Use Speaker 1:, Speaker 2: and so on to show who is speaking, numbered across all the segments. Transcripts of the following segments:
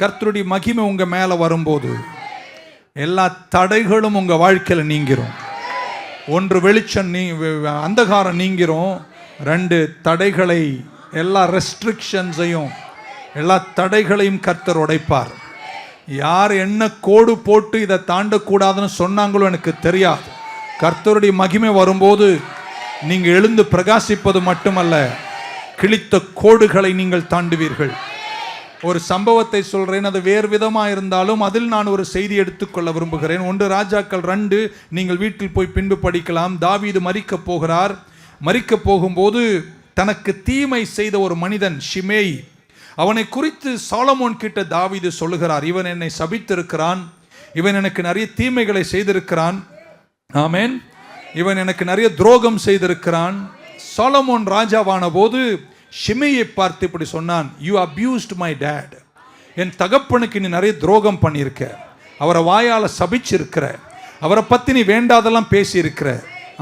Speaker 1: கர்த்தருடைய மகிமை உங்கள் மேலே வரும்போது எல்லா தடைகளும் உங்கள் வாழ்க்கையில் நீங்கிரும். ஒன்று வெளிச்சம் நீ அந்தகாரம் நீங்கிரும். ரெண்டு தடைகளை எல்லா ரெஸ்ட்ரிக்ஷன்ஸையும் எல்லா தடைகளையும் கர்த்தர் உடைப்பார். யார் என்ன கோடு போட்டு இதை தாண்டக்கூடாதுன்னு சொன்னாங்களோ எனக்கு தெரியாது. கர்த்தருடைய மகிமை வரும்போது நீங்கள் எழுந்து பிரகாசிப்பது மட்டுமல்ல கிழித்த கோடுகளை நீங்கள் தாண்டுவீர்கள். ஒரு சம்பவத்தை சொல்கிறேன் அது வேறு விதமாக இருந்தாலும் அதில் நான் ஒரு செய்தி எடுத்துக்கொள்ள விரும்புகிறேன். ஒன்று ராஜாக்கள் ரெண்டு நீங்கள் வீட்டில் போய் பின்பு படிக்கலாம். தாவீது மறிக்கப் போகிறார். மறிக்கப் போகும்போது தனக்கு தீமை செய்த ஒரு மனிதன் ஷிமேய். அவனை குறித்து சாலமோன் கிட்ட தாவீது சொல்லுகிறார். இவன் என்னை சபித்திருக்கிறான். இவன் எனக்கு நிறைய தீமைகளை செய்திருக்கிறான். ஆமேன். இவன் எனக்கு நிறைய துரோகம் செய்திருக்கிறான். சாலமோன் ராஜாவான போது ஷிமையை பார்த்து இப்படி சொன்னான் யூ அப்யூஸ்ட் மை டேட் என் தகப்பனுக்கு நீ நிறைய துரோகம் பண்ணியிருக்க. அவரை வாயால் சபிச்சிருக்கிற. அவரை பற்றி நீ வேண்டாதெல்லாம் பேசியிருக்கிற.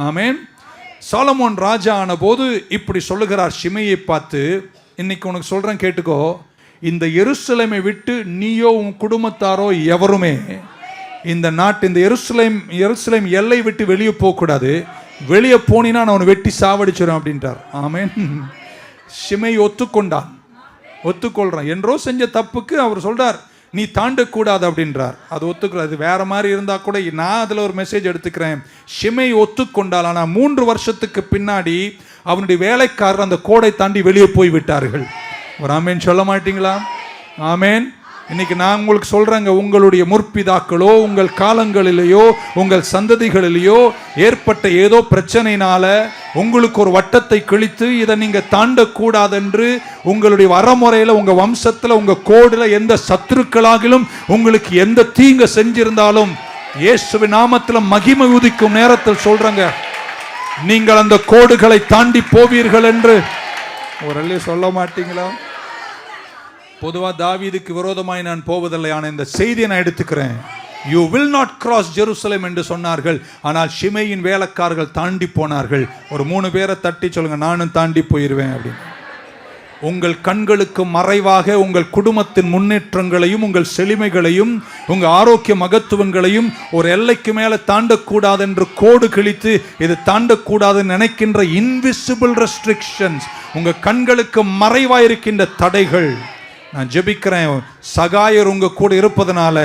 Speaker 1: ஆமேன். சாலமோன் ராஜா ஆன போது இப்படி சொல்லுகிறார் ஷிமையை பார்த்து இன்னைக்கு உனக்கு சொல்கிறேன் கேட்டுக்கோ. இந்த எருசலேமை விட்டு நீயோ உன் குடும்பத்தாரோ எவருமே இந்த நாட்டு இந்த எருசலேம் எருசலேம் எல்லை விட்டு வெளியே போகக்கூடாது. வெளியே போனீன்னா நான் உன்னை வெட்டி சாவடிச்சிடும் அப்படின்றார் ஆமேன். ஷிமை ஒத்துக்கொண்டான். ஒத்துக்கொள்றான். என்றோ செஞ்ச தப்புக்கு அவர் சொல்றார் நீ தாண்டக்கூடாது அப்படின்றார். அது ஒத்துக்கிறார் அது வேற மாதிரி இருந்தா கூட நான் அதில் ஒரு மெசேஜ் எடுத்துக்கிறேன். ஷிமை ஒத்துக்கொண்டால் ஆனால் மூன்று வருஷத்துக்கு பின்னாடி அவனுடைய வேலைக்காரர் அந்த கோடை தாண்டி வெளியே போய் விட்டார்கள் ஒரு ஆமேன் சொல்ல மாட்டீங்களா? ஆமேன். இன்னைக்கு நான் உங்களுக்கு சொல்றேங்க உங்களுடைய முற்பிதாக்களோ உங்கள் காலங்களிலேயோ உங்கள் சந்ததிகளிலேயோ ஏற்பட்ட ஏதோ பிரச்சனையினால உங்களுக்கு ஒரு வட்டத்தை கிழித்து இதை நீங்க தாண்டக்கூடாதென்று உங்களுடைய வரமுறையில் உங்க வம்சத்துல உங்க கோடுல எந்த சத்துருக்களாகிலும் உங்களுக்கு எந்த தீங்க செஞ்சிருந்தாலும் இயேசுவி நாமத்தில் மகிமை உதிக்கும் நேரத்தில் சொல்கிறேங்க நீங்கள் அந்த கோடுகளை தாண்டி போவீர்கள் என்று. ஒரு சொல்ல மாட்டீங்களா? பொதுவாக தாவீதுக்கு விரோதமாய் நான் போவதில்லை ஆனால் இந்த செய்தியை நான் எடுத்துக்கிறேன். You will not cross Jerusalem என்று சொன்னார்கள். ஆனால் ஷிமையின் வேலைக்காரர்கள் தாண்டி போனார்கள். ஒரு மூணு பேரை தட்டி சொல்லுங்க நானும் தாண்டி போயிடுவேன் அப்படின்னு. உங்கள் கண்களுக்கு மறைவாக உங்கள் குடும்பத்தின் முன்னேற்றங்களையும் உங்கள் செழுமைகளையும் உங்கள் ஆரோக்கிய மகத்துவங்களையும் ஒரு எல்லைக்கு மேலே தாண்டக்கூடாது என்று கோடு கிழித்து இது தாண்டக்கூடாதுன்னு நினைக்கின்ற இன்விசிபிள் ரெஸ்ட்ரிக்ஷன்ஸ் உங்கள் கண்களுக்கு மறைவாக இருக்கின்ற தடைகள். நான் ஜெபிக்கிறேன். சகாயர் உங்க கூட இருப்பதனால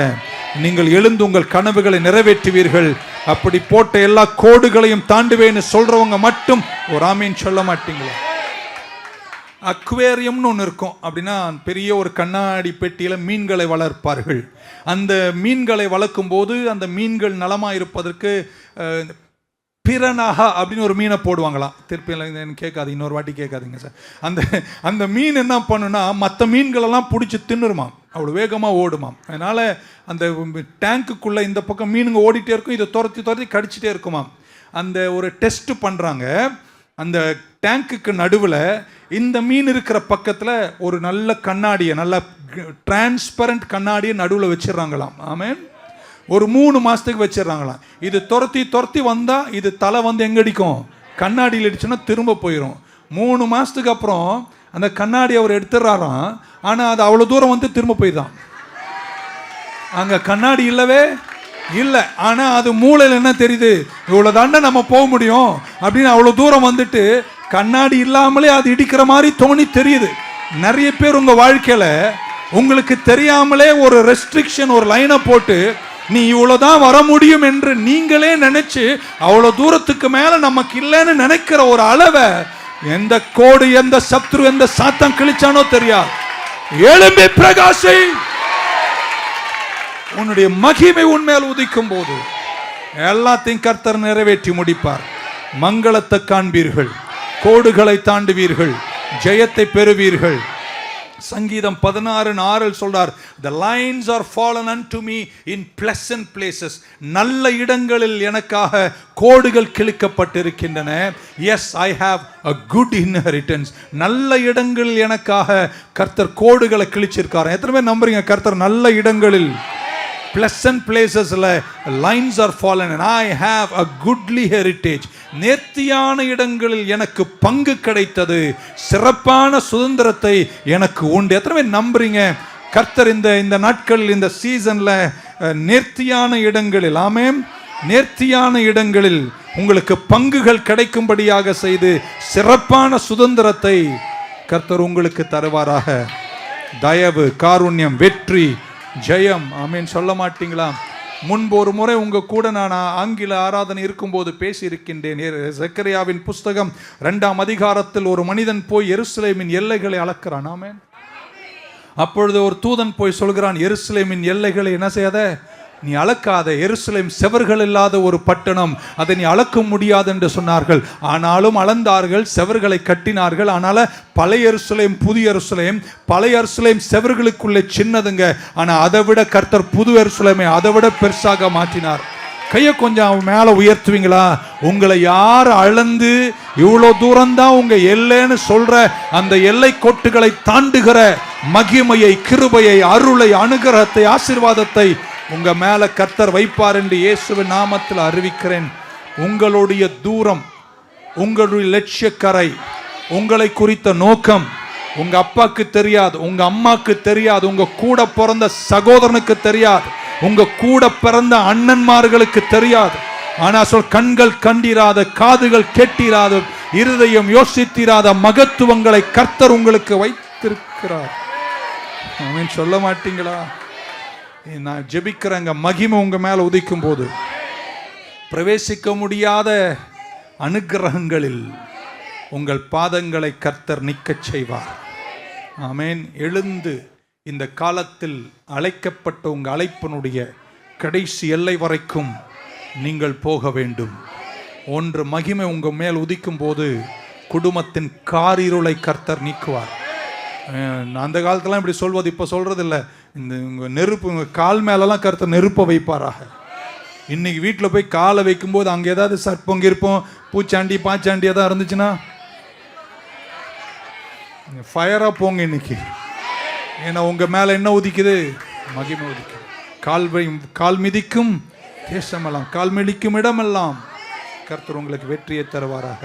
Speaker 1: நீங்கள் எழுந்து உங்கள் கனவுகளை நிறைவேற்றுவீர்கள். அப்படி போட்ட எல்லா கோடுகளையும் தாண்டுவேன்னு சொல்றவங்க மட்டும் ஒரு ஆமீன் சொல்ல மாட்டீங்களா. அக்வேரியம்னு ஒன்று இருக்கும். அப்படின்னா பெரிய ஒரு கண்ணாடி பெட்டியில் மீன்களை வளர்ப்பார்கள். அந்த மீன்களை வளர்க்கும் போது அந்த மீன்கள் நலமாக இருப்பதற்கு பிறனாக அப்படின்னு ஒரு மீனை போடுவாங்களாம். திருப்பி கேட்காது இன்னொரு வாட்டி கேட்காதீங்க சார். அந்த அந்த மீன் என்ன பண்ணுனா மற்ற மீன்களெல்லாம் பிடிச்சி தின்னுருமாம். அவ்வளோ வேகமாக ஓடுமாம். அதனால் அந்த டேங்க்குக்குள்ளே இந்த பக்கம் மீனுங்க ஓடிட்டே இருக்கும் இதை துரத்தி துரத்தி கடிச்சிட்டே இருக்குமாம். அந்த ஒரு டெஸ்ட் பண்ணுறாங்க அந்த டேங்க்குக்கு நடுவில் இந்த மீன் இருக்கிற பக்கத்தில் ஒரு நல்ல கண்ணாடியை நல்ல டிரான்ஸ்பரண்ட் கண்ணாடியை நடுவில் வச்சிடுறாங்களாம். ஆமேன் ஒரு மூணு மாதத்துக்கு வச்சிடுறாங்களாம் இது துரத்தி துரத்தி வந்தால் இது தலை வந்து எங்க அடிக்கும்? கண்ணாடியில் அடிச்சுன்னா திரும்ப போயிடும் மூணு மாதத்துக்கு அப்புறம் அந்த கண்ணாடி அவர் எடுத்துடுறாராம். ஆனால் அது அவ்வளோ தூரம் வந்து திரும்ப போயிடுதான். அங்க கண்ணாடி இல்லவே இல்லை. ஆனா அது மூளையில் என்ன தெரியுது? இவ்வளவு தாண்ட நம்ம போக முடியும் அப்படின்னு அவ்வளவு தூரம் வந்துட்டு கண்ணாடி இல்லாமலே அது இடிக்கிற மாதிரி தோணி தெரியுது. நிறைய பேர் உங்க வாழ்க்கையில உங்களுக்கு தெரியாமலே ஒரு ரெஸ்ட்ரிக்ஷன் ஒரு லைனை போட்டு நீ இவ்வளவுதான் வர முடியும் என்று நீங்களே நினைச்சு அவ்வளவு தூரத்துக்கு மேல நமக்கு இல்லைன்னு நினைக்கிற ஒரு அளவை எந்த கோடு எந்த சத்ரு எந்த சாத்தம் கிழிச்சானோ தெரியாது. எழும்பி பிரகாசி! உன்னுடைய மகிமை உன்மேல் உதிக்கும் போது எல்லாத்தையும் கர்த்தர் நிறைவேற்றி முடிப்பார். மங்களத்தை காண்பீர்கள் கோடுகளை தாண்டுவீர்கள் ஜெயத்தை பெறுவீர்கள். சங்கீதம் பதினாறு ஆறில் சொல்றார் the lines are fallen unto me in pleasant places நல்ல இடங்களில் எனக்காக கோடுகள் கிழிக்கப்பட்டிருக்கின்றன. Yes I have a good inheritance நல்ல இடங்களில் எனக்காக கர்த்தர் கோடுகளை கிழிச்சிருக்காரு. எத்தனை பேர் நம்புறீங்க? கர்த்தர் நல்ல இடங்களில் pleasant பிளேசஸ்ல lines are fallen I and a goodly heritage நேர்த்தியான இடங்களில் எனக்கு பங்கு கிடைத்தது. சிறப்பான சுதந்திரத்தை எனக்கு உண்டு. எத்தனை பேர் நம்புறீங்க? கர்த்தர் இந்த இந்த நாட்களில் இந்த சீசன்ல நேர்த்தியான இடங்களில் ஆமே நேர்த்தியான இடங்களில் உங்களுக்கு பங்குகள் கிடைக்கும்படியாக செய்து சிறப்பான சுதந்திரத்தை கர்த்தர் உங்களுக்கு தருவாராக. தயவு காருண்யம் வெற்றி ஜெயம். ஆமென். சொல்ல மாட்டீங்களா? முன்பு ஒரு முறை உங்க கூட நான் ஆங்கில ஆராதனை இருக்கும்போது பேசியிருக்கின்றேன். சக்கரியாவின் புஸ்தகம் ரெண்டாம் அதிகாரத்தில் ஒரு மனிதன் போய் எருசலேமின் எல்லைகளை அளக்கிறான். ஆமென். அப்பொழுது ஒரு தூதன் போய் சொல்கிறான் எருசலேமின் எல்லைகளை என்ன செய்யாத? நீ அளக்காத எருசலேம் செவர்கள் இல்லாத ஒரு பட்டணம் அதை நீ அளக்க முடியாது என்று சொன்னார்கள். ஆனாலும் அளந்தார்கள் செவர்களை கட்டினார்கள். ஆனால பழைய எருசலேம் புதிய எருசலேம் பழைய எருசலேம் செவர்களுக்குள்ளே சின்னதுங்க. ஆனால் அதை விட கர்த்தர் புது எருசலேமை அதை விட பெருசாக மாற்றினார். கையை கொஞ்சம் மேலே உயர்த்துவீங்களா? உங்களை யார் அளந்து இவ்வளோ தூரம்தான் உங்கள் எல்லைன்னு சொல்கிற அந்த எல்லை கோட்டுகளை தாண்டுகிற மகிமையை கிருபையை அருளை அனுகிரகத்தை ஆசீர்வாதத்தை உங்க மேல கர்த்தர் வைப்பார் என்று இயேசுவின் நாமத்தில் அறிவிக்கிறேன். உங்களுடைய தூரம் உங்களுடைய லட்சியக்கரை உங்களை குறித்த நோக்கம் உங்க அப்பாக்கு தெரியாது உங்க அம்மாக்கு தெரியாது உங்க கூட பிறந்த சகோதரனுக்கு தெரியாது உங்க கூட பிறந்த அண்ணன்மார்களுக்கு தெரியாது. ஆனா சொல் கண்கள் கண்டிராத காதுகள் கேட்டிராத இருதயம் யோசித்திராத மகத்துவங்களை கர்த்தர் உங்களுக்கு வைத்திருக்கிறார். சொல்ல மாட்டீங்களா? நான் ஜெபிக்கிறேங்க. மகிமை உங்கள் மேலே உதிக்கும் போது பிரவேசிக்க முடியாத அனுக்கிரகங்களில் உங்கள் பாதங்களை கர்த்தர் நிற்கச் செய்வார். ஆமேன். எழுந்து இந்த காலத்தில் அழைக்கப்பட்ட உங்கள் அழைப்பினுடைய கடைசி எல்லை வரைக்கும் நீங்கள் போக வேண்டும். ஒன்று மகிமை உங்கள் மேல் உதிக்கும் போது குடும்பத்தின் காரிருளை கர்த்தர் நீக்குவார். அந்த காலத்துலாம் இப்படி சொல்வது இப்போ சொல்றது இந்த உங்கள் நெருப்பு உங்கள் கால் மேலெல்லாம் கருத்த நெருப்பை வைப்பாராக. இன்னைக்கு வீட்டில் போய் காலை வைக்கும்போது அங்கே ஏதாவது சர்ப்பம் இருப்போம் பூச்சாண்டி பாச்சாண்டி ஏதாவது இருந்துச்சுன்னா? ஃபயராக போங்க இன்னைக்கு. ஏன்னா உங்கள் மேலே என்ன உதிக்குது? மகிமை உதிக்குது. கால் வை கால் மிதிக்கும் தேசமெல்லாம் கால் மிதிக்கும் இடமெல்லாம் கர்த்தர் உங்களுக்கு வெற்றியை தருவாராக.